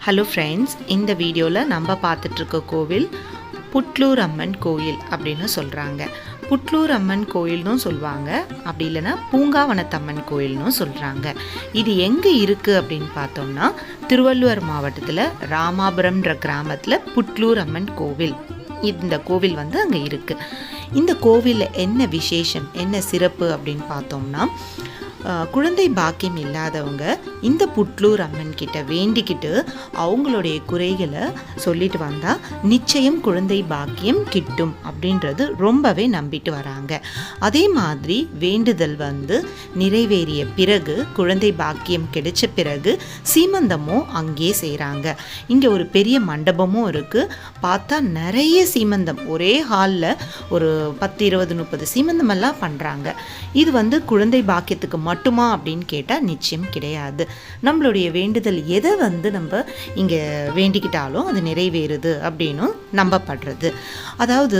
Hello friends இந்த வீடியோவில் நம்ம பார்த்துட்ருக்க கோவில் புட்லூர் அம்மன் கோயில் அப்படின்னு சொல்கிறாங்க புட்லூர் அம்மன் கோயில்னும் சொல்லுவாங்க அப்படி இல்லைன்னா பூங்காவனத்தம்மன் கோயில்னும் சொல்கிறாங்க இது எங்கே இருக்குது அப்படின்னு பார்த்தோம்னா திருவள்ளுவர் மாவட்டத்தில் ராமாபுரம்ன்ற கிராமத்தில் புட்லூர் அம்மன் கோவில். இந்த கோவில் வந்து அங்கே இருக்குது இந்த கோவிலில் என்ன விசேஷம் என்ன சிறப்பு அப்படின்னு பார்த்தோம்னா குழந்தை பாக்கியம் இல்லாதவங்க இந்த புட்லூர் அம்மன் கிட்ட வேண்டிக்கிட்டு அவங்களுடைய குறைகளை சொல்லிட்டு வந்தால் நிச்சயம் குழந்தை பாக்கியம் கிட்டும் அப்படின்றது ரொம்பவே நம்பிட்டு வராங்க. அதே மாதிரி வேண்டுதல் வந்து நிறைவேறிய பிறகு குழந்தை பாக்கியம் கிடைச்ச பிறகு சீமந்தமும் அங்கேயே செய்கிறாங்க இங்கே ஒரு பெரிய மண்டபமும் இருக்குது பார்த்தா நிறைய சீமந்தம். ஒரே ஹாலில் ஒரு பத்து இருபது முப்பது சீமந்தமெல்லாம் பண்ணுறாங்க இது வந்து குழந்தை பாக்கியத்துக்கு மட்டுமா அப்படின்னு கேட்டால் நிச்சயம் கிடையாது. நம்மளுடைய வேண்டுதல் எதை வந்து நம்ம இங்கே வேண்டிக்கிட்டாலும் அது நிறைவேறுது அப்படின்னும் நம்பப்படுறது. அதாவது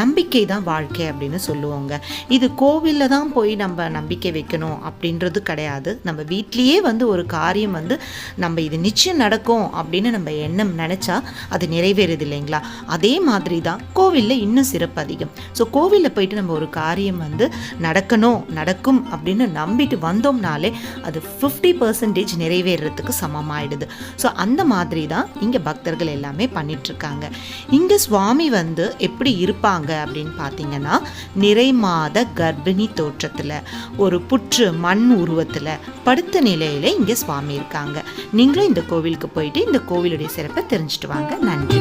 நம்பிக்கை தான் வாழ்க்கை அப்படின்னு சொல்லுவாங்க. இது கோவிலில் தான் போய் நம்ம நம்பிக்கை வைக்கணும் அப்படின்றது கிடையாது. நம்ம வீட்லேயே வந்து ஒரு காரியம் வந்து நம்ம இது நிச்சயம் நடக்கும் அப்படின்னு நம்ம எண்ணம் நினச்சா அது நிறைவேறுது இல்லைங்களா? அதே மாதிரி தான் கோவிலில் இன்னும் சிறப்பு அதிகம். ஸோ கோவிலில் போயிட்டு நம்ம ஒரு காரியம் வந்து நடக்கணும் நடக்கும் அப்படின்னு நம்பிட்டு வந்தோம்னாலே அது ஃபிஃப்டி பர்சன்டேஜ் நிறைவேறதுக்கு சமமாயிடுது. ஸோ அந்த மாதிரி தான் இங்கே பக்தர்கள் எல்லாமே பண்ணிட்டுருக்காங்க. இங்கே சுவாமி வந்து எப்படி இருப்பாங்க அப்படின்னு பார்த்தீங்கன்னா நிறைமாத கர்ப்பிணி தோற்றத்தில் ஒரு புற்று மண் உருவத்தில் படுத்த நிலையில் இங்கே சுவாமி இருக்காங்க. நீங்களும் இந்த கோவிலுக்கு போயிட்டு இந்த கோவிலுடைய சிறப்பை தெரிஞ்சுட்டு வாங்க. நன்றி.